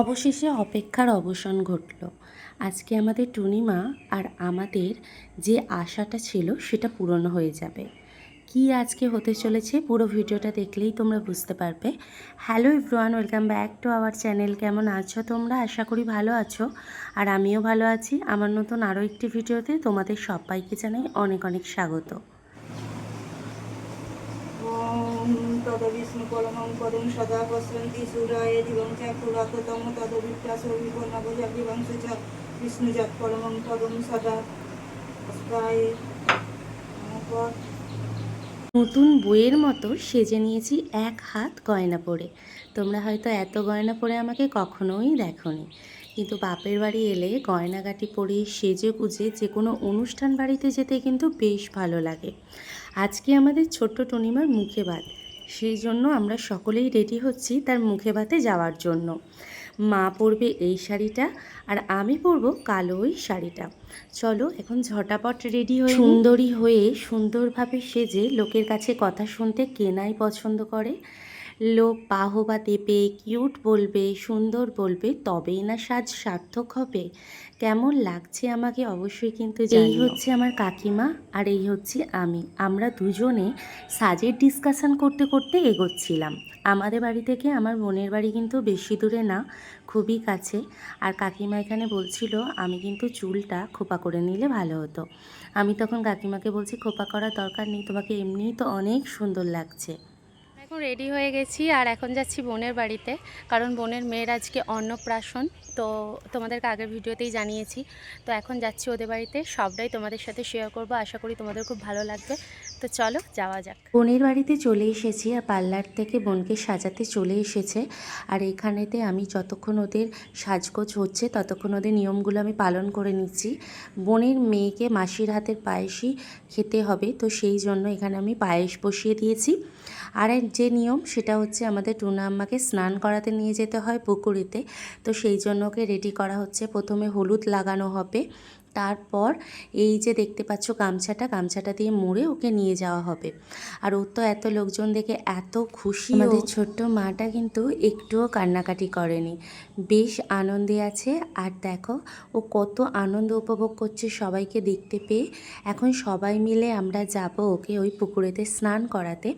অবশেষে অপেক্ষার অবসান ঘটল। আজকে আমাদের টুনিমা আর আমাদের যে আশাটা ছিল সেটা পূরণ হয়ে যাবে। কি আজকে হতে চলেছে পুরো ভিডিওটা দেখলেই তোমরা বুঝতে পারবে। Hello everyone welcome back to our channel কেমন আছো তোমরা? আশা করি ভালো আছো। আর আমিও ভালো আছি। আমার নতুন আরও একটি ভিডিওতে তোমাদের সবাইকে জানাই অনেক অনেক স্বাগত। তদ বিষ্ণু পরমং পদং সদা পশ্যন্তি সুরায় দিবং চাক্ষুরাততম তদ বিপ্রাসো বিপন্নবজা বিবংশ চ বিষ্ণুজাত পরমং পদং সদা স্থায় নতুন বইয়ের মতো সেজে নিয়েছি এক হাত গয়না পরে। তোমরা হয়তো এত গয়না পরে আমাকে কখনোই দেখোনি। কিন্তু বাপের বাড়ি এলে গয়নাগাটি পরে সেজে গুজে যে কোনো অনুষ্ঠান বাড়িতে যেতে কিন্তু বেশ ভালো লাগে। আজকে আমাদের ছোট্ট টনিমার মুখে ভাত সেই জন্য আমরা সকলেই রেডি হচ্ছি তার মুখে ভাতে যাওয়ার জন্য। মা পরবে এই শাড়িটা আর আমি পরবো কালো ওই শাড়িটা। চলো, এখন ঝটাপট রেডি হয়ে সুন্দরী হয়ে সুন্দরভাবে সেজে লোকের কাছে কথা শুনতে কেনাই পছন্দ করে। লোক বাহবা দেবে কিউট বলবে সুন্দর বলবে তবেই না সাজ সার্থক হবে। কেমন লাগছে আমাকে অবশ্যই কিন্তু এই হচ্ছে আমার কাকিমা আর এই হচ্ছে আমি। আমরা দুজনে সাজের ডিসকাশন করতে করতে এগোচ্ছিলাম। আমাদের বাড়ি থেকে আমার বোনের বাড়ি কিন্তু বেশি দূরে না খুবই কাছে। আর কাকিমা এখানে বলছিল আমি কিন্তু চুলটা খোপা করে নিলে ভালো হতো। আমি তখন কাকিমাকে বলছি খোপা করার দরকার নেই তোমাকে এমনিই তো অনেক সুন্দর লাগছে। এখন রেডি হয়ে গেছি আর এখন যাচ্ছি বোনের বাড়িতে। কারণ বোনের মেয়ের আজকে অন্নপ্রাশন। তো তোমাদেরকে আগের ভিডিওতেই জানিয়েছি। তো এখন যাচ্ছি ওদের বাড়িতে। সবটাই তোমাদের সাথে শেয়ার করব। আশা করি তোমাদের খুব ভালো লাগবে। তো চলো, যাওয়া যাক। বোনের বাড়িতে চলে এসেছি আর পার্লার থেকে বোনকে সাজাতে চলে এসেছে। আর এখানেতে আমি যতক্ষণ ওদের সাজগোজ হচ্ছে, ততক্ষণ ওদের নিয়মগুলো আমি পালন করে নিচ্ছি। বোনের মেয়েকে মাসির হাতের পায়েসই খেতে হবে, তো সেই জন্য এখানে আমি পায়েস বসিয়ে দিয়েছি। আর যে নিয়ম, সেটা হচ্ছে আমাদের টুনা আম্মাকে স্নান করাতে নিয়ে যেতে হয় পুকুরেতে, তো সেই জন্য ওকে রেডি করা হচ্ছে। প্রথমে হলুদ লাগানো হবে তারপর এই যে দেখতে পাচ্ছ গামছাটা গামছাটা দিয়ে মুড়ে ওকে নিয়ে যাওয়া হবে। আর ওর তো এত লোকজন দেখে এত খুশি আমাদের ছোট্ট মাটা কিন্তু একটুও কান্নাকাটি করেনি। বেশ আনন্দে আছে। আর দেখো, ও কত আনন্দ উপভোগ করছে সবাইকে দেখতে পেয়ে। এখন সবাই মিলে আমরা যাব ওকে ওই পুকুরেতে স্নান করাতে।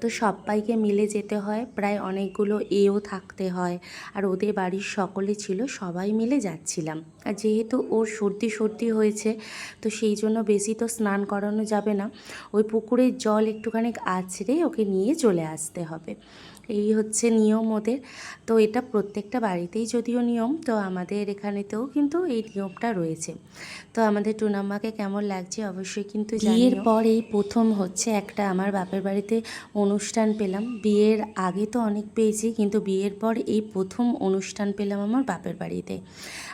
তো সবাইকে মিলে যেতে হয়। প্রায় অনেকগুলো এও থাকতে হয়। আর ওদের বাড়ির সকলে ছিল, সবাই মিলে যাচ্ছিলাম। আর যেহেতু ওর সর্দি সর্দি হয়েছে, তো সেই জন্য বেশি তো স্নান করানো যাবে না। ওই পুকুরের জল একটুখানি আছড়ে ওকে নিয়ে চলে আসতে হবে। এই হচ্ছে নিয়ম ওদের। তো এটা প্রত্যেকটা বাড়িতেই যদিও নিয়ম, তো আমাদের এখানেতেও কিন্তু এই নিয়মটা রয়েছে। তো আমাদের টুনাম্মাকে কেমন লাগছে অবশ্যই কিন্তু বিয়ের পর এই প্রথম হচ্ছে একটা আমার বাপের বাড়িতে অনুষ্ঠান পেলাম। বিয়ের আগে তো অনেক পেয়েছি, কিন্তু বিয়ের পর এই প্রথম অনুষ্ঠান পেলাম আমার বাপের বাড়িতে।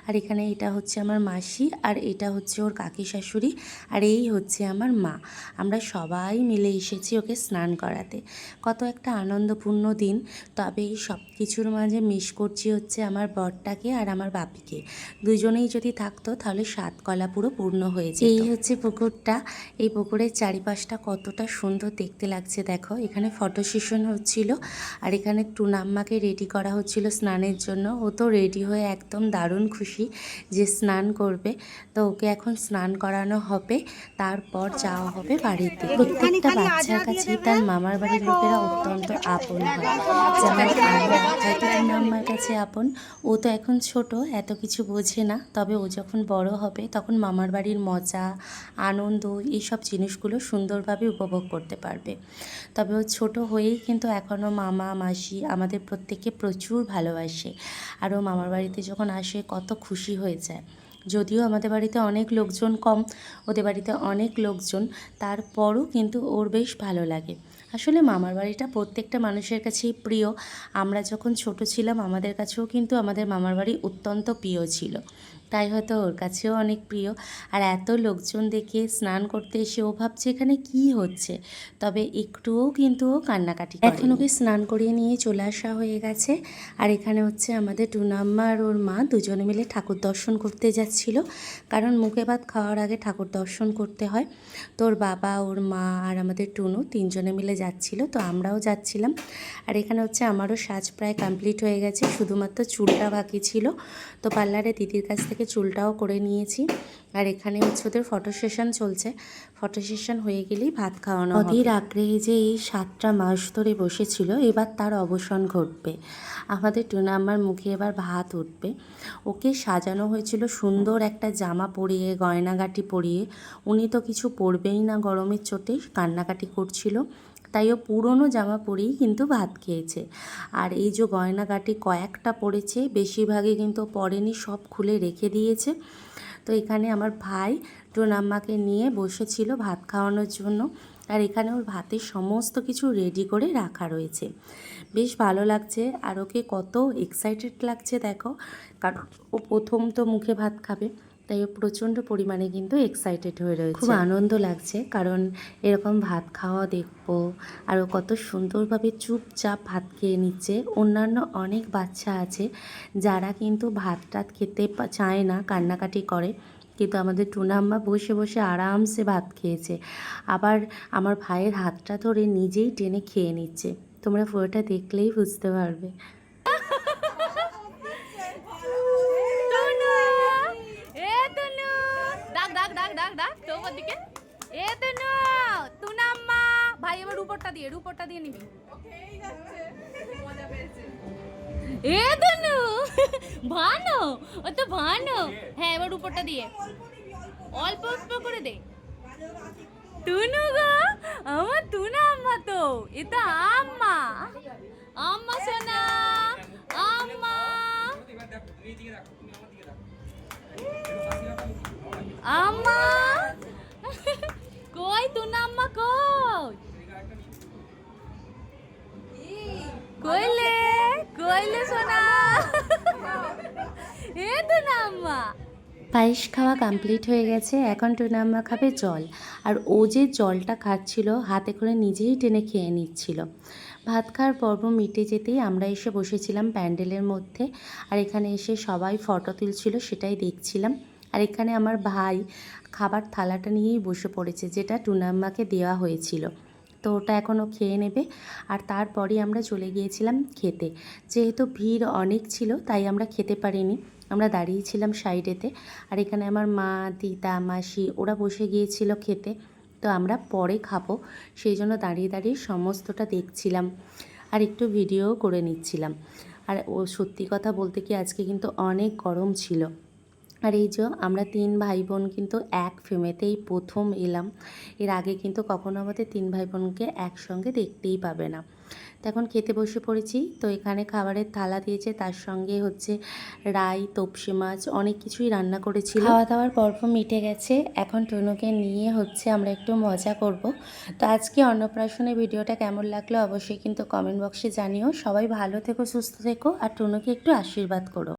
আর এখানে এটা হচ্ছে আমার মাসি, আর এটা হচ্ছে ওর কাকি শাশুড়ি, আর এই হচ্ছে আমার মা। আমরা সবাই মিলে এসেছি ওকে স্নান করাতে। কত একটা আনন্দপূর্ণ দিন তবে এই সব কিছুর মাঝে মিস করছি হচ্ছে আমার বরটাকে আর আমার বাপিকে। দুজনেই যদি থাকতো তাহলে সাত কলা পুরো পূর্ণ হয়ে যেত। এই হচ্ছে পুকুরটা। এই পুকুরের চারিপাশটা কতটা সুন্দর দেখতে লাগছে দেখো। এখানে ফটো সেশন হচ্ছিল আর এখানে টুনাম্মাকে রেডি করা হচ্ছিল স্নানের জন্য। ও তো রেডি হয়ে একদম দারুণ খুশি যে স্নান করবে। তো ওকে এখন স্নান করানো হবে তারপর যাওয়া হবে বাড়িতে। প্রত্যেকটা বাচ্চার কাছে তার মামার বাড়ির লোকেরা অত্যন্ত আপন হয়। আমরা কাছে আপন, ও তো এখন ছোট, এত কিছু বোঝে না। তবে ও যখন বড় হবে, তখন মামার বাড়ির মজা, আনন্দ, এইসব জিনিসগুলো সুন্দরভাবে উপভোগ করতে পারবে। তবে ও ছোট হয়েই কিন্তু এখনও মামা, মাসি আমাদের প্রত্যেককে প্রচুর ভালোবাসে। আর ও মামার বাড়িতে যখন আসে, কত খুশি হয়ে যায়। যদিও আমাদের বাড়িতে অনেক লোকজন কম, ওদের বাড়িতে অনেক লোকজন, তারপরও কিন্তু ওর বেশ ভালো লাগে। আসলে মামার বাড়িটা প্রত্যেকটা মানুষের কাছেই প্রিয়। আমরা যখন ছোট ছিলাম, আমাদের কাছেও কিন্তু আমাদের মামার বাড়ি অত্যন্ত প্রিয় ছিল। তাই হয়তো ওর কাছেও অনেক প্রিয়। আর এত লোকজন দেখে স্নান করতে এসে ও ভাবছে, এখানে কি হচ্ছে? তবে একটুও কিন্তু ও কান্নাকাটি এখন ওকে স্নান করিয়ে নিয়ে চলে আসা হয়ে গেছে। আর এখানে হচ্ছে আমাদের টুনাম্মা আর ওর মা দুজনে মিলে ঠাকুর দর্শন করতে যাচ্ছিল কারণ মুখে ভাত খাওয়ার আগে ঠাকুর দর্শন করতে হয়। তোর বাবা, ওর মা আর আমাদের টুনু তিনজনে মিলে যাচ্ছিল, তো আমরাও যাচ্ছিলাম। আর এখানে হচ্ছে আমারও সাজ প্রায় কমপ্লিট হয়ে গেছে, শুধুমাত্র চুলটা বাকি ছিল। তো পার্লারে দিদির কাছ থেকে চুলটাও করে নিয়েছি। আর এখানে হচ্ছে ওদের ফটো সেশন চলছে। ফটো সেশন হয়ে গেলেই ভাত খাওয়ানো অধীর আগ্রহে যে এই সাতটা মাস ধরে বসেছিল, এবার তার অবসান ঘটবে। আমাদের টুনা আমার মুখে এবার ভাত উঠবে। ওকে সাজানো হয়েছিল সুন্দর একটা জামা পরিয়ে, গয়নাগাটি পরিয়ে। উনি তো কিছু পরবেই না গরমের চোটে, কান্নাকাটি করছিল। তাই ও পুরনো জামা পরেই কিন্তু ভাত খেয়েছে। আর এই যে গয়নাগাটি কয়েকটা পড়েছে বেশিরভাগই কিন্তু পরেনি, সব খুলে রেখে দিয়েছে। তো এখানে আমার ভাই টোনাম্মাকে নিয়ে বসেছিল ভাত খাওয়ানোর জন্য। আর এখানে ওর ভাতের সমস্ত কিছু রেডি করে রাখা রয়েছে। বেশ ভালো লাগছে। আর ওকে কত এক্সাইটেড লাগছে, দেখো। কারণ ও প্রথম তো মুখে ভাত খাবে। তাই প্রচণ্ড পরিমাণে কিন্তু এক্সাইটেড হয়ে রয়েছে। খুব আনন্দ লাগছে, কারণ এরকম ভাত খাওয়া দেখব, আর ও কত সুন্দরভাবে চুপচাপ ভাত খেয়ে নিচ্ছে। অন্যান্য অনেক বাচ্চা আছে, যারা কিন্তু ভাত টাত খেতে চায় না, কান্নাকাটি করে। কিন্তু আমাদের টুনাম্মা বসে বসে আরামসে ভাত খেয়েছে। আবার আমার ভাইয়ের হাতটা ধরে নিজেই টেনে খেয়ে নিচ্ছে। তোমরা পুরোটা দেখলেই বুঝতে পারবে তনু এ তনু ডাক ডাক ডাক ডাক ডাক তো ওর দিকে এ তনু, তুনা আম্মা। ভাই, এবার উপরটা দিয়ে উপরটা দিয়ে নিবি। এ তনু, ভানো, ও তো ভানো। হ্যাঁ এবার উপরটা দিয়ে। অল্প অল্প করে দে। তুনু গো, আমার তুনা আম্মা তো, এ তো আম্মা। আম্মা সোনা। পায়েস খাওয়া কমপ্লিট হয়ে গেছে, এখন টুনাম্মা খাবে জল। আর ও যে জলটা খাচ্ছিল, হাতে করে নিজেই টেনে খেয়ে নিচ্ছিল। ভাত খাওয়ার পর্ব মিটে যেতেই আমরা এসে বসেছিলাম প্যান্ডেলের মধ্যে। আর এখানে এসে সবাই ফটো তুলছিল, সেটাই দেখছিলাম। আর এখানে আমার ভাই খাবার থালাটা নিয়েই বসে পড়েছে, যেটা টুনাম্মাকে দেওয়া হয়েছিল। তো ওটা এখনও খেয়ে নেবে। আর তারপরে আমরা চলে গিয়েছিলাম খেতে। যেহেতু ভিড় অনেক ছিল, তাই আমরা খেতে পারিনি। আমরা দাঁড়িয়েছিলাম সাইডেতে। আর এখানে আমার মা, দিদা, মাসি, ওরা বসে গিয়েছিল খেতে। তো আমরা পরে খাব। সেই জন্য দাঁড়িয়ে দাঁড়িয়ে সমস্তটা দেখছিলাম। আর একটু ভিডিও করে নিচ্ছিলাম। আর ও সত্যি কথা বলতে কি, আজকে কিন্তু অনেক গরম ছিল। আর এই যে আমরা তিন ভাই বোন কিন্তু এক ফেমেতেই প্রথম এলাম। এর আগে কিন্তু কখনো আমাদের তিন ভাই বোনকে একসঙ্গে দেখতেই পাবে না। তো এখন খেতে বসে পড়েছি, তো এখানে খাবারের থালা দিয়েছে, তার সঙ্গে হচ্ছে রাই, তপসি মাছ, অনেক কিছুই রান্না করেছিল। খাওয়া দাওয়ার পর্ব মিটে গেছে, এখন টুনুকে নিয়ে হচ্ছে আমরা একটু মজা করব। তো আজকে অন্নপ্রাশনের ভিডিওটা কেমন লাগল অবশ্যই কিন্তু কমেন্ট বক্সে জানিও। সবাই ভালো থেকো, সুস্থ থেকো, আর টুনুকে একটু আশীর্বাদ করো।